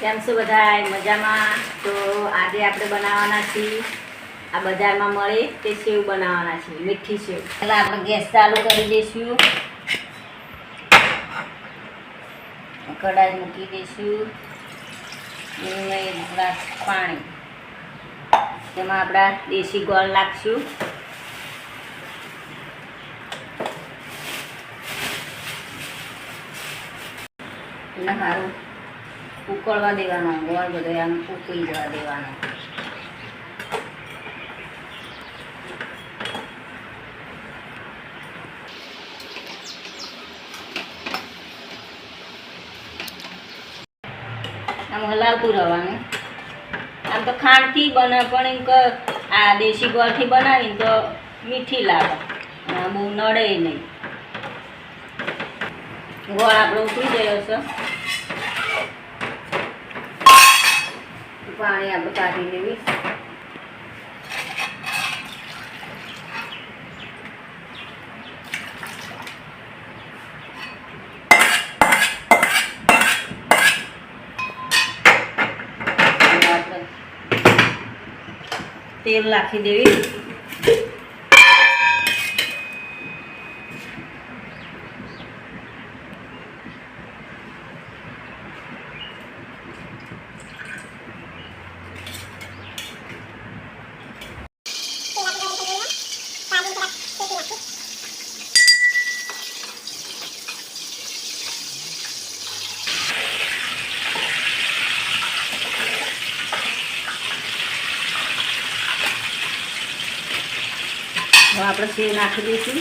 કેમ છો બધા મજામાં? તો આજે આપણે બનાવવાના છીએ આ બજારમાં મળે તે સેવ બનાવવાના છે મીઠી સેવ. પહેલાં આપણે ગેસ ચાલુ કરી દઈશું. કડાઈ મૂકી દઈશું. ગ્લાસ પાણી. તેમાં આપણા દેશી ગોળ નાખશું. સારું ઉકળવા દેવાનો, ગોળ બધો આમ ઉકળી જવા દેવાનો. આમ હલાવતું રહેવાનું. આમ તો ખાંડથી બને, પણ એમ કે આ દેશી ગોળથી બનાવીને તો મીઠી લાગે. બહુ નડે નહીં. ગોળ આપણો ઉતરી ગયો છે. પાણી આપણે કાઢી લેવી તેલ નાખી દેવી હવે આપણે સેવ નાખી દઈશું.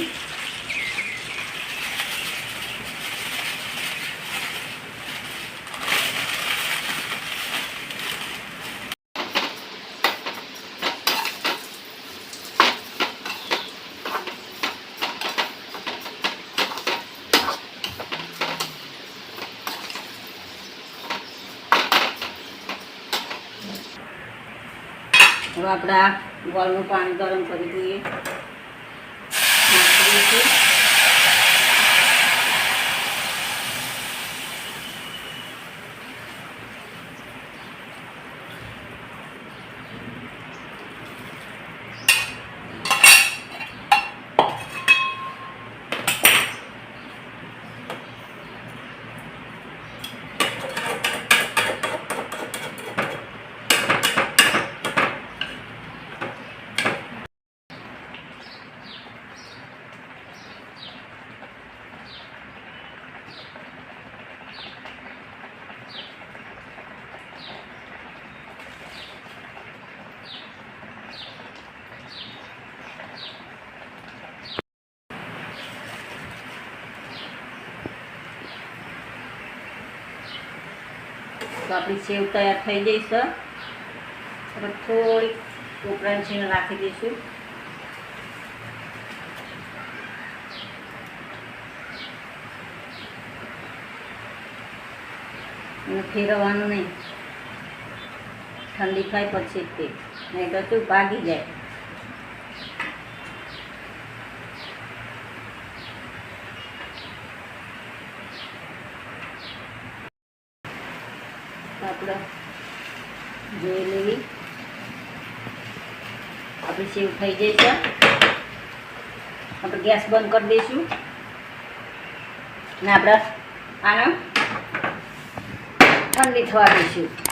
હવે આપણે ગોળનું પાણી ગરમ કરી દઈએ. નાખી તો આપણી સેવ તૈયાર થઈ જઈ છે. હવે થોડી કોપરાની છીણ રાખી દઈશું. અને ફેરવવાનું નહીં. ઠંડી થાય પછી તે. નહીં તો શું ભાગી જાય. આપણે જોઈ લેવી આપણે સેવ થઈ જશે આપણે ગેસ બંધ કરી દઈશું. ને આપણે આને ઠંડી થવા દઈશું.